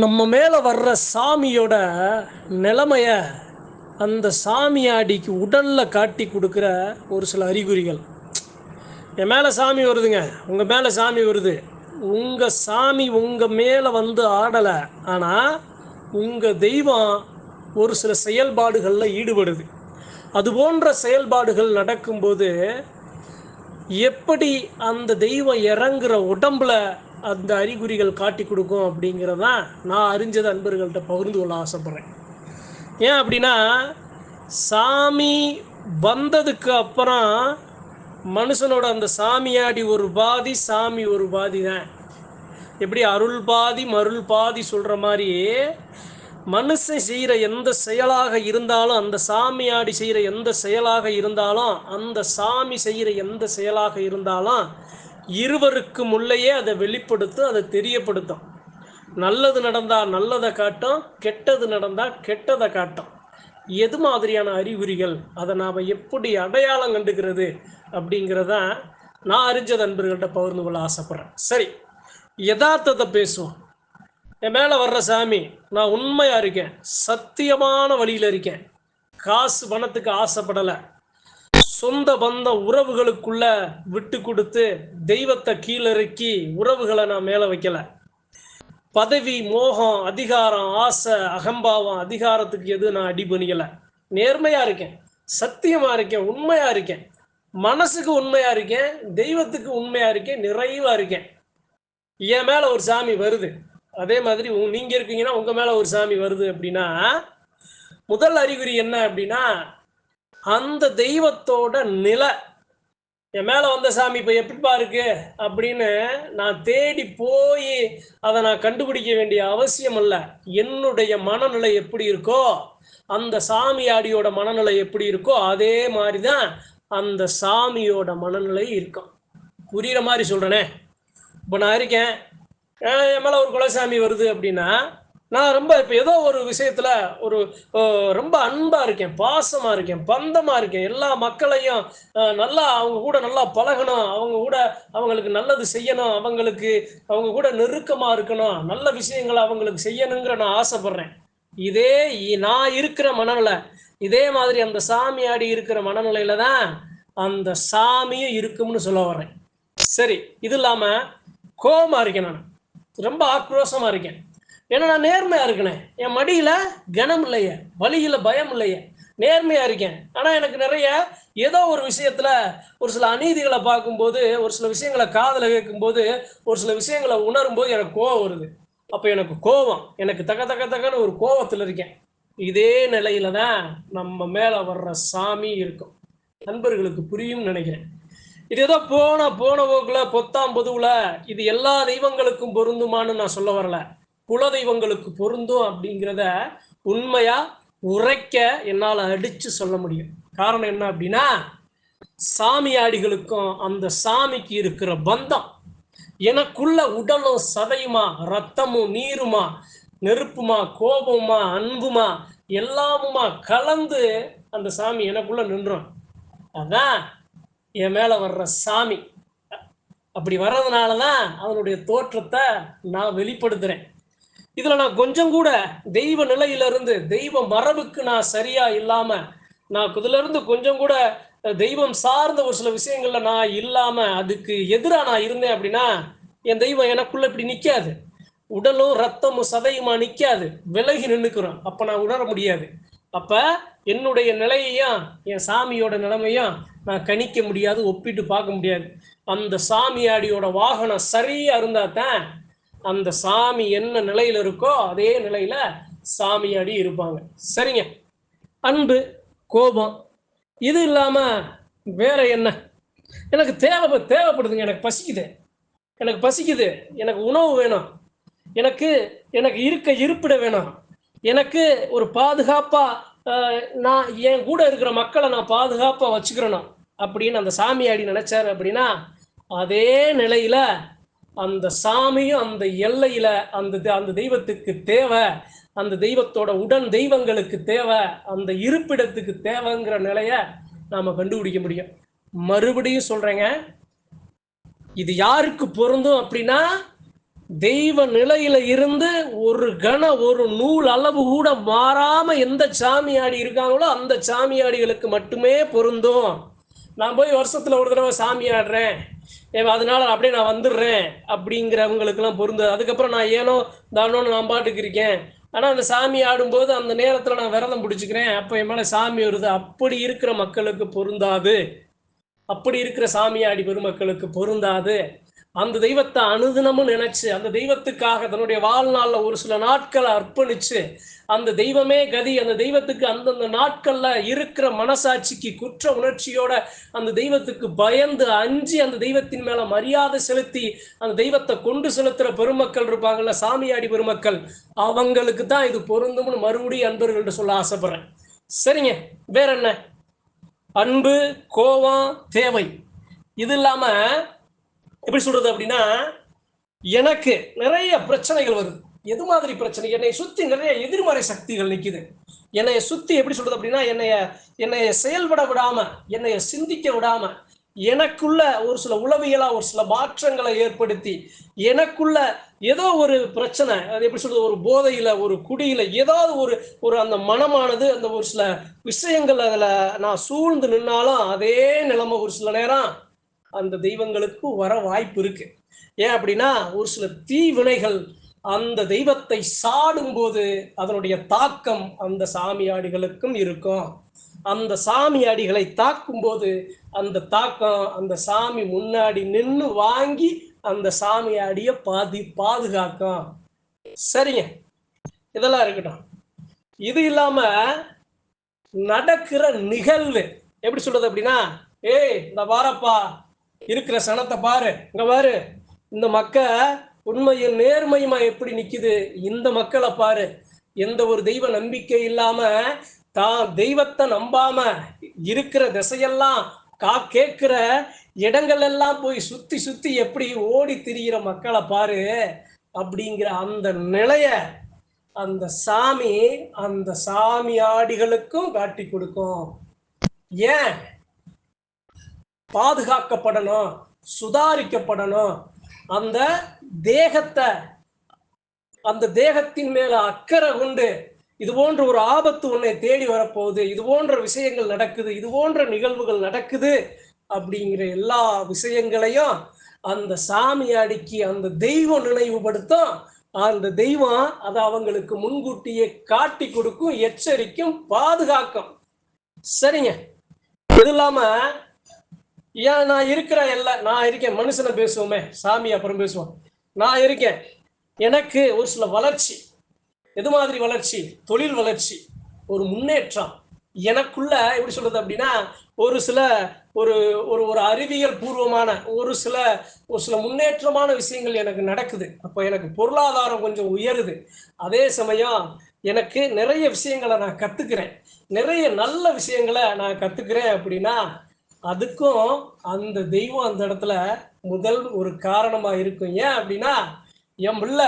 நம்ம மேலே வர்ற சாமியோட நிலைமைய அந்த சாமியாடிக்கு உடலில் காட்டி கொடுக்குற ஒரு சில அறிகுறிகள். என் மேலே சாமி வருதுங்க. உங்கள் மேலே சாமி வருது. உங்கள் சாமி உங்கள் மேலே வந்து ஆடலை. ஆனால் உங்கள் தெய்வம் ஒரு சில செயல்பாடுகளில் ஈடுபடுது. அது போன்ற செயல்பாடுகள் நடக்கும்போது எப்படி அந்த தெய்வம் இறங்குற உடம்புல அந்த அறிகுறிகள் காட்டி கொடுக்கும் அப்படிங்கிறதான் நான் அறிஞ்சது அன்பர்கள்ட்ட பகிர்ந்து கொள்ள ஆசைப்பட்றேன். ஏன் அப்படின்னா சாமி வந்ததுக்கு அப்புறம் மனுஷனோட அந்த சாமியாடி ஒரு பாதி சாமி ஒரு பாதி தான். எப்படி அருள் பாதி மருள் பாதி சொல்கிற மாதிரி மனுஷன் செய்கிற எந்த செயலாக இருந்தாலும் அந்த சாமியாடி செய்கிற எந்த செயலாக இருந்தாலும் அந்த சாமி செய்கிற எந்த செயலாக இருந்தாலும் இருவருக்கு முள்ளையே அதை வெளிப்படுத்தும் அதை தெரியப்படுத்தும். நல்லது நடந்தால் நல்லதை காட்டும் கெட்டது நடந்தால் கெட்டதை காட்டும். எது மாதிரியான அறிகுறிகள்? அதை நாம் எப்படி அடையாளம் கண்டுக்கிறது? அப்படிங்கிறதான் நான் அறிஞ்ச நண்பர்கள்ட்ட பகிர்ந்து கொள்ள ஆசைப்பட்றேன். சரி யதார்த்தத்தை பேசுவோம். என் மேலே வர்ற சாமி நான் உண்மையாக இருக்கேன். சத்தியமான வழியில் இருக்கேன். காசு பணத்துக்கு ஆசைப்படலை. சொந்த பந்த உறவுகளுக்குள்ள விட்டு கொடுத்து தெய்வத்தை கீழறுக்கி உறவுகளை நான் மேலே வைக்கல. பதவி மோகம் அதிகாரம் ஆசை அகம்பாவம் அதிகாரத்துக்கு எது நான் அடிபணியலை நேர்மையாக இருக்கேன் சத்தியமாக இருக்கேன் உண்மையாக இருக்கேன். மனசுக்கு உண்மையாக இருக்கேன் தெய்வத்துக்கு உண்மையாக இருக்கேன் நிறைவாக இருக்கேன். என் மேலே ஒரு சாமி வருது. அதே மாதிரி உ நீங்க இருக்கீங்கன்னா உங்க மேல ஒரு சாமி வருது அப்படின்னா முதல் அறிகுறி என்ன அப்படின்னா அந்த தெய்வத்தோட நிலை. என் மேல வந்த சாமி இப்ப எப்படிப்பா இருக்கு அப்படின்னு நான் தேடி போய் அதை நான் கண்டுபிடிக்க வேண்டிய அவசியம் இல்ல. என்னுடைய மனநிலை எப்படி இருக்கோ அந்த சாமியாடியோட மனநிலை எப்படி இருக்கோ அதே மாதிரி தான் அந்த சாமியோட மனநிலை இருக்கும். புரியுற மாதிரி சொல்றேனே. இப்போ நான் இருக்கேன். என் மேலே ஒரு குலசாமி வருது அப்படின்னா நான் ரொம்ப இப்போ ஏதோ ஒரு விஷயத்தில் ஒரு ரொம்ப அன்பாக இருக்கேன் பாசமாக இருக்கேன் பந்தமாக இருக்கேன். எல்லா மக்களையும் நல்லா அவங்க கூட நல்லா பழகணும் அவங்க கூட அவங்களுக்கு நல்லது செய்யணும் அவங்களுக்கு அவங்க கூட நெருக்கமாக இருக்கணும் நல்ல விஷயங்களை அவங்களுக்கு செய்யணுங்கிற நான் ஆசைப்பட்றேன். இதே நான் இருக்கிற மனநிலை இதே மாதிரி அந்த சாமியாடி இருக்கிற மனநிலையில தான் அந்த சாமியும் இருக்கும்னு சொல்ல வர்றேன். சரி இது இல்லாமல் கோபமாக இருக்கேன் நான். ரொம்ப ஆக்ரோஷமாக இருக்கேன். ஏன்னா நான் நேர்மையாக இருக்கினேன் என் மடியில் கனம் இல்லையே வழியில் பயம் இல்லையே. நேர்மையாக இருக்கேன். ஆனால் எனக்கு நிறைய ஏதோ ஒரு விஷயத்தில் ஒரு சில அநீதிகளை பார்க்கும்போது ஒரு சில விஷயங்களை காதில் கேட்கும்போது ஒரு சில விஷயங்களை உணரும்போது எனக்கு கோவம் வருது. அப்போ எனக்கு கோவம். எனக்கு தக்க தக்க தக்கன்னு ஒரு கோவத்தில் இருக்கேன். இதே நிலையில தான் நம்ம மேலே வர்ற சாமி இருக்கும். நண்பர்களுக்கு புரியும் நினைக்கிறேன். இது ஏதோ போன போன போக்குல பொத்தாம் பொதுவில் இது எல்லா தெய்வங்களுக்கும் பொருந்துமான்னு நான் சொல்ல வரல. குலதெய்வங்களுக்கு பொருந்தும் அப்படிங்கிறத உண்மையா உரைக்க என்னால் அடிச்சு சொல்ல முடியும். காரணம் என்ன அப்படின்னா சாமியாடிகளுக்கும் அந்த சாமிக்கு இருக்கிற பந்தம். எனக்குள்ள உடலும் சதையுமா ரத்தமும் நீருமா நெருப்புமா கோபமுமா அன்புமா எல்லாமுமா கலந்து அந்த சாமி எனக்குள்ள நின்றோம். அதான் என் மேல வர்ற சாமி. அப்படி வர்றதுனால தான் அவனுடைய தோற்றத்தை நான் வெளிப்படுத்துகிறேன் இதுல நான் கொஞ்சம் கூட தெய்வ நிலையிலிருந்து தெய்வ மரபுக்கு நான் சரியா இல்லாம நான் இதுல இருந்து கொஞ்சம் கூட தெய்வம் சார்ந்த ஒரு சில விஷயங்கள்ல நான் இல்லாம அதுக்கு எதிராக நான் இருந்தேன் அப்படின்னா என் தெய்வம் எனக்குள்ள இப்படி நிக்காது. உடலும் ரத்தமும் சதையுமா நிக்காது. விலகி நின்றுக்கிறோம் அப்ப நான் உணர முடியாது. அப்ப என்னுடைய நிலையையும் என் சாமியோட நிலைமையும் நான் கணிக்க முடியாது ஒப்பிட்டு பார்க்க முடியாது. அந்த சாமியாடியோட வாகனம் சரியா இருந்தா தான் அந்த சாமி என்ன நிலையில இருக்கோ அதே நிலையில சாமியாடி இருப்பாங்க. சரிங்க. அன்பு கோபம் இது இல்லாம வேற என்ன? எனக்கு தேவை தேவைப்படுதுங்க. எனக்கு பசிக்குது. எனக்கு பசிக்குது. எனக்கு உணவு வேணும். எனக்கு எனக்கு இருக்க இருப்பிட வேணும். எனக்கு ஒரு பாதுகாப்பா நான் என் கூட இருக்கிற மக்களை நான் பாதுகாப்பா வச்சுக்கிறணும். அப்படின்னு அந்த சாமியாடி நினைச்சாரு அப்படின்னா அதே நிலையில அந்த சாமியும் அந்த எல்லையில அந்த அந்த தெய்வத்துக்கு தேவை. அந்த தெய்வத்தோட உடன் தெய்வங்களுக்கு தேவை. அந்த இருப்பிடத்துக்கு தேவைங்கிற நிலைய நாம கண்டுபிடிக்க முடியும். மறுபடியும் சொல்றேங்க. இது யாருக்கு பொருந்தும் அப்படின்னா தெய்வ நிலையில இருந்து ஒரு கண ஒரு நூல் அளவு கூட மாறாம எந்த சாமியாடி இருக்காங்களோ அந்த சாமியாடிகளுக்கு மட்டுமே பொருந்தும். நான் போய் வருஷத்துல ஒரு தடவை சாமி ஆடுறேன். அதனால அப்படியே நான் வந்துடுறேன் அப்படிங்கிறவங்களுக்கெல்லாம் பொருந்தது. அதுக்கப்புறம் நான் ஏனோ தானோன்னு நான் பாட்டுக்கு இருக்கேன். ஆனால் அந்த சாமி ஆடும்போது அந்த நேரத்தில் நான் விரதம் பிடிச்சிக்கிறேன். அப்போ என் மேலே சாமி வருது. அப்படி இருக்கிற மக்களுக்கு பொருந்தாது. அப்படி இருக்கிற சாமியாடி பெருமக்களுக்கு பொருந்தாது. அந்த தெய்வத்தை அனுதினமும் நினைச்சு அந்த தெய்வத்துக்காக தன்னுடைய வாழ்நாள்ல ஒரு சில நாட்களை அர்ப்பணிச்சு அந்த தெய்வமே கதி அந்த தெய்வத்துக்கு அந்தந்த நாட்கள்ல இருக்கிற மனசாட்சிக்கு குற்ற உணர்ச்சியோட அந்த தெய்வத்துக்கு பயந்து அஞ்சி அந்த தெய்வத்தின் மேல மரியாதை செலுத்தி அந்த தெய்வத்தை கொண்டு செலுத்துற பெருமக்கள் இருப்பாங்கல்ல சாமியாடி பெருமக்கள் அவங்களுக்கு தான் இது பொருந்தும்னு மறுபடியும் அன்பர்கள்ட்ட சொல்ல ஆசைப்படுறேன். சரிங்க வேற என்ன? அன்பு கோபம் தேவை. இது இல்லாம எப்படி சொல்றது அப்படின்னா எனக்கு நிறைய பிரச்சனைகள் வருது. எது மாதிரி பிரச்சனை? என்னை சுத்தி நிறைய எதிர்மறை சக்திகள் நிக்குது. என்னைய சுத்தி எப்படி சொல்றது அப்படின்னா என்னைய என்னைய செயல்பட விடாம என்னைய சிந்திக்க விடாம எனக்குள்ள ஒரு சில உளவியலா ஒரு சில மாற்றங்களை ஏற்படுத்தி எனக்குள்ள ஏதோ ஒரு பிரச்சனை அது எப்படி சொல்றது ஒரு போதையில ஒரு குடியில ஏதாவது ஒரு ஒரு அந்த மனமானது அந்த ஒரு சில விஷயங்கள் அதுல நான் சூழ்ந்து நின்னாலும் அதே நிலைமை ஒரு சில நேரம் அந்த தெய்வங்களுக்கு வர வாய்ப்பு இருக்கு. ஏன் அப்படின்னா ஒரு சில தீவினைகள் அந்த தெய்வத்தை சாடும் போது அதனுடைய தாக்கம் அந்த சாமியாடிகளுக்கும் இருக்கும். அந்த சாமியாடிகளை தாக்கும் போது அந்த தாக்கம் அந்த சாமி முன்னாடி நின்று வாங்கி அந்த சாமியாடிய பாதி பாதுகாக்கும். சரிங்க. இதெல்லாம் இருக்கட்டும். இது இல்லாம நடக்கிற நிகழ்வு எப்படி சொல்றது அப்படின்னா ஏய் இந்த வாரப்பா இருக்கிற சனத்தை பாரு. இங்க பாரு. இந்த மக்க உண்மையில் நேர்மையுமா எப்படி நிக்குது? இந்த மக்களை பாரு. எந்த ஒரு தெய்வ நம்பிக்கை இல்லாம தான் தெய்வத்தை நம்பாம இருக்கிற திசையெல்லாம் கா கேட்கிற இடங்கள் எல்லாம் போய் சுத்தி சுத்தி எப்படி ஓடி திரிகிற மக்களை பாரு. அப்படிங்கிற அந்த நிலைய அந்த சாமி அந்த சாமியாடிகளுக்கும் காட்டி கொடுக்கும். ஏன்? பாதுகாக்கப்படணும் சுதாரிக்கப்படணும். அந்த தேகத்தை அந்த தேகத்தின் மேல அக்கறை கொண்டு இது போன்ற ஒரு ஆபத்து உன்னை தேடி வரப்போகுது இது போன்ற விஷயங்கள் நடக்குது இது போன்ற நிகழ்வுகள் நடக்குது அப்படிங்கிற எல்லா விஷயங்களையும் அந்த சாமியாடிக்கு அந்த தெய்வம் நினைவுபடுத்தும். அந்த தெய்வம் அதை அவங்களுக்கு முன்கூட்டியே காட்டி கொடுக்கும் எச்சரிக்கும் பாதுகாக்கும். சரிங்க. இது இல்லாம ஏன் நான் இருக்கிற எல்லா நான் இருக்கேன். மனுஷனை பேசுவோமே சாமி அப்புறம் பேசுவோம். நான் இருக்கேன். எனக்கு ஒரு சில வளர்ச்சி எது மாதிரி வளர்ச்சி? தொழில் வளர்ச்சி ஒரு முன்னேற்றம். எனக்குள்ள எப்படி சொல்றது அப்படின்னா ஒரு சில ஒரு ஒரு ஒரு அறிவியல் பூர்வமான ஒரு சில ஒரு சில முன்னேற்றமான விஷயங்கள் எனக்கு நடக்குது. அப்போ எனக்கு பொருளாதாரம் கொஞ்சம் உயருது. அதே சமயம் எனக்கு நிறைய விஷயங்களை நான் கத்துக்கிறேன். நிறைய நல்ல விஷயங்களை நான் கத்துக்கிறேன் அப்படின்னா அதுக்கும் அந்த தெய்வம் அந்த இடத்துல முதல் ஒரு காரணமா இருக்கும். ஏன் அப்படின்னா என் பிள்ளை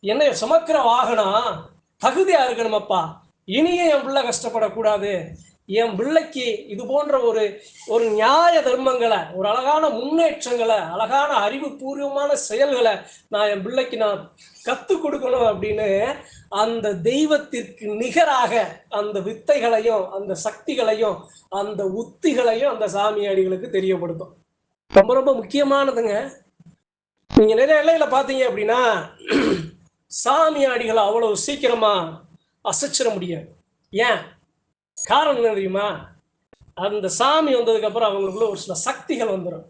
என்னை சுமக்கிற வாகனம் தகுதியா இருக்கணுமப்பா. இனியும் என் பிள்ளை கஷ்டப்படக்கூடாது. என் பிள்ளைக்கு இது போன்ற ஒரு ஒரு நியாய தர்மங்களை ஒரு அழகான முன்னேற்றங்களை அழகான அறிவுபூர்வமான செயல்களை நான் என் பிள்ளைக்கு நான் கற்றுக் கொடுக்கணும் அப்படின்னு அந்த தெய்வத்திற்கு நிகராக அந்த வித்தைகளையும் அந்த சக்திகளையும் அந்த உத்திகளையும் அந்த சாமியாடிகளுக்கு தெரியப்படுத்தும். ரொம்ப ரொம்ப முக்கியமானதுங்க. நீங்க நிறைய எல்லையில பாத்தீங்க அப்படின்னா சாமியாடிகளை அவ்வளவு சீக்கிரமா அசைச்சிட முடியாது. ஏன்? காரணம் என்ன தெரியுமா? அந்த சாமி வந்ததுக்கு அப்புறம் அவங்களுக்குள்ள ஒரு சில சக்திகள் வந்துடும்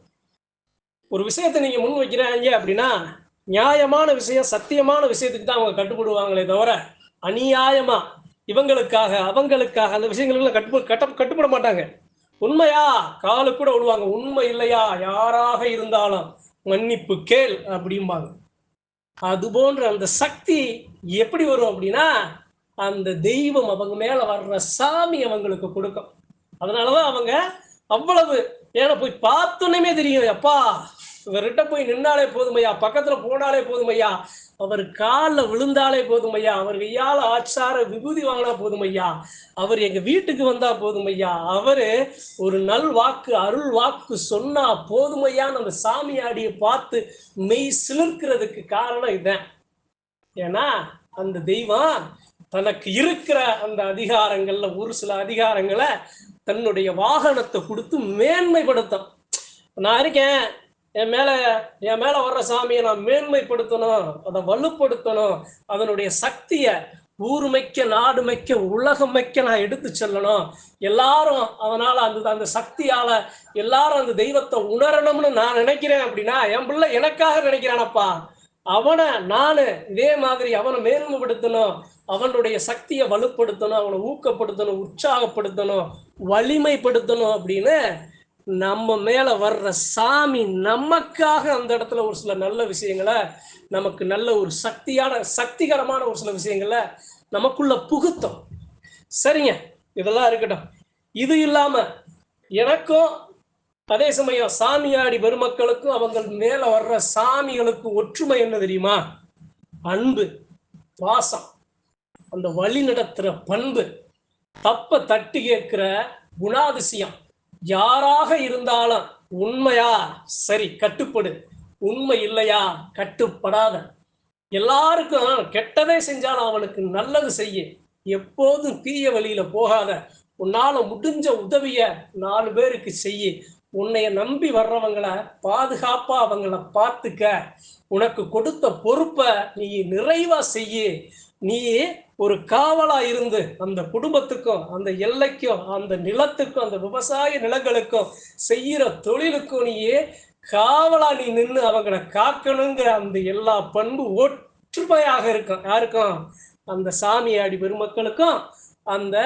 ஒரு விஷயத்தை நீங்க முன் வைக்கிறாங்க அப்படின்னா நியாயமான விஷயம் சத்தியமான விஷயத்துக்கு தான் அவங்க கட்டுப்படுவாங்களே தவிர அநியாயமா இவங்களுக்காக அவங்களுக்காக அந்த விஷயங்களுக்குள்ள கட்டு கட்ட கட்டுப்பட மாட்டாங்க. உண்மையா? காலு கூட விடுவாங்க உண்மை இல்லையா? யாராக இருந்தாலும் மன்னிப்பு கேள் அப்படிம்பாங்க. அது போன்ற அந்த சக்தி எப்படி வரும் அப்படின்னா அந்த தெய்வம் அவங்க மேல வர்ற சாமி அவங்களுக்கு கொடுக்கும். அதனாலதான் அவங்க அவ்வளவு ஏன்னா போய் பார்த்தோன்னே தெரியும் அப்பா இவர்கிட்ட போய் நின்னாலே போதுமையா? பக்கத்துல போனாலே போதுமையா? அவர் காலில் விழுந்தாலே போதும் ஐயா அவர் கையால் ஆச்சார விபூதி வாங்கினா போதும் ஐயா அவர் எங்க வீட்டுக்கு வந்தா போதும் ஐயா அவரு ஒரு நல் வாக்கு அருள் வாக்கு சொன்னா போதும் ஐயான்னு அந்த சாமியாடியை பார்த்து மெய் சிலிர்க்கிறதுக்கு காரணம் இதுதான் ஏன்னா அந்த தெய்வம் தனக்கு இருக்கிற அந்த அதிகாரங்கள்ல ஒரு சில அதிகாரங்களை தன்னுடைய வாகனத்தை கொடுத்து மேன்மைப்படுத்தும் நான் இருக்கேன் என் மேல என் மேல வர்ற சாமியை நான் மேன்மைப்படுத்தணும் அதை வலுப்படுத்தணும் அதனுடைய சக்தியை ஊர்மைக்க நாடுமைக்க உலகமைக்க நான் எடுத்து செல்லணும். எல்லாரும் அதனால அந்த அந்த சக்தியால எல்லாரும் அந்த தெய்வத்தை உணரணும்னு நான் நினைக்கிறேன் அப்படின்னா என் பிள்ளை எனக்காக நினைக்கிறானப்பா. அவனை நானு இதே மாதிரி அவனை மேன்மைப்படுத்தணும். அவனுடைய சக்தியை வலுப்படுத்தணும் அவனை ஊக்கப்படுத்தணும் உற்சாகப்படுத்தணும் வலிமைப்படுத்தணும் அப்படின்னு நம்ம மேல வர்ற சாமி நமக்காக அந்த இடத்துல ஒரு சில நல்ல விஷயங்களை நமக்கு நல்ல ஒரு சக்தியான சக்திகரமான ஒரு சில விஷயங்களை நமக்குள்ள புகுத்தும். சரிங்க? இதெல்லாம் இருக்கட்டும். இது இல்லாம எனக்கும் அதே சமயம் சாமியாடி பெருமக்களுக்கும் அவங்க மேல வர்ற சாமிகளுக்கும் ஒற்றுமை என்ன தெரியுமா? அன்பு பாசம். அந்த வழி நடத்துற பண்பு. தப்ப தட்டி கேட்கிற குணாதிசயம். யாராக இருந்தாலும் உண்மையா சரி கட்டுப்படு. உண்மை இல்லையா கட்டுப்படாத. எல்லாருக்கும் கெட்டதே செஞ்சாலும் அவனுக்கு நல்லது செய்ய. எப்போதும் தீய வழியில போகாத. உன்னால முடிஞ்ச உதவிய நாலு பேருக்கு செய்ய. உன்னைய நம்பி வர்றவங்கள பாதுகாப்பா அவங்கள பார்த்துக்க உனக்கு கொடுத்த பொறுப்பை நீ நிறைவா செய்ய. நீ ஒரு காவலா இருந்து அந்த குடும்பத்துக்கும் அந்த எல்லைக்கும் அந்த நிலத்துக்கும் அந்த விவசாய நிலங்களுக்கும் செய்யற தொழிலுக்கும் நீயே காவலா நீ நின்று அவங்கள காக்கணுங்கிற அந்த எல்லா பண்பு ஒற்றுமையாக இருக்கும். யாருக்கும்? அந்த சாமியாடி பெருமக்களுக்கும் அந்த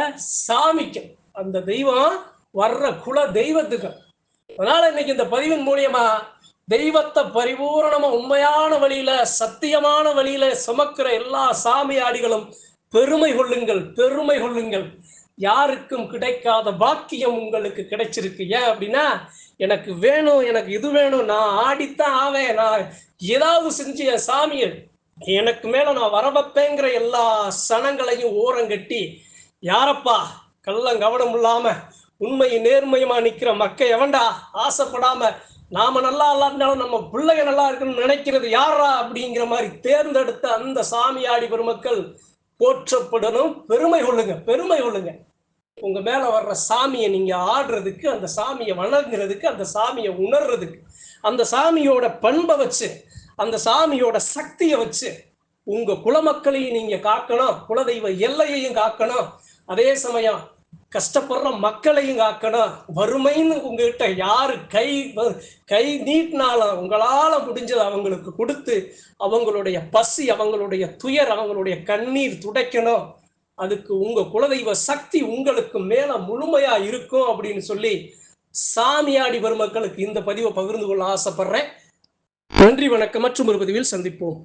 சாமிக்கும் அந்த தெய்வம் வர்ற குல தெய்வத்துக்கும். அதனால இன்னைக்கு இந்த பதிவின் மூலியமா தெய்வத்தை பரிபூரணமா உண்மையான வழியில சத்தியமான வழியில சுமக்கிற எல்லா சாமியாடிகளும் பெருமை கொள்ளுங்கள் பெருமை கொள்ளுங்கள். யாருக்கும் கிடைக்காத பாக்கியம் உங்களுக்கு கிடைச்சிருக்கு. ஏன் அப்படின்னா எனக்கு வேணும் எனக்கு இது வேணும் நான் ஆடித்தான் ஆவேன். நான் ஏதாவது செஞ்சு என் சாமியை எனக்கு மேல நான் வரவப்பேங்கிற எல்லா சனங்களையும் ஓரங்கட்டி யாரப்பா கள்ளம் கவனம் இல்லாம உண்மை நேர்மையுமா நிக்கிற மக்க எவன்டா? ஆசைப்படாம நாம நல்லா இல்லாட்டினாலும் நம்ம பிள்ளைங்க நல்லா இருக்குன்னு நினைக்கிறது யாரா அப்படிங்கிற மாதிரி தேர்ந்தெடுத்த அந்த சாமியாடி பெருமக்கள் போற்றப்படணும். பெருமை கொள்ளுங்க பெருமை கொள்ளுங்க. உங்க மேல வர்ற சாமியை நீங்க ஆடுறதுக்கு அந்த சாமியை வணங்குறதுக்கு அந்த சாமியை உணர்றதுக்கு அந்த சாமியோட பண்பை வச்சு அந்த சாமியோட சக்தியை வச்சு உங்க குலமக்களையும் நீங்க காக்கணும். குலதெய்வ எல்லையையும் காக்கணும். அதே சமயம் கஷ்டப்படுற மக்களையும் காக்கணும். வறுமைன்னு உங்ககிட்ட யார் கை கை நீட்டினாலும் உங்களால் முடிஞ்சது அவங்களுக்கு கொடுத்து அவங்களுடைய பசி அவங்களுடைய துயர் அவங்களுடைய கண்ணீர் துடைக்கணும். அதுக்கு உங்க குலதெய்வ சக்தி உங்களுக்கு மேல முழுமையா இருக்கும் அப்படின்னு சொல்லி சாமியாடி பெருமக்களுக்கு இந்த பதிவை பகிர்ந்து கொள்ள ஆசைப்படுறேன். நன்றி வணக்கம். மற்றும் ஒரு பதிவில் சந்திப்போம்.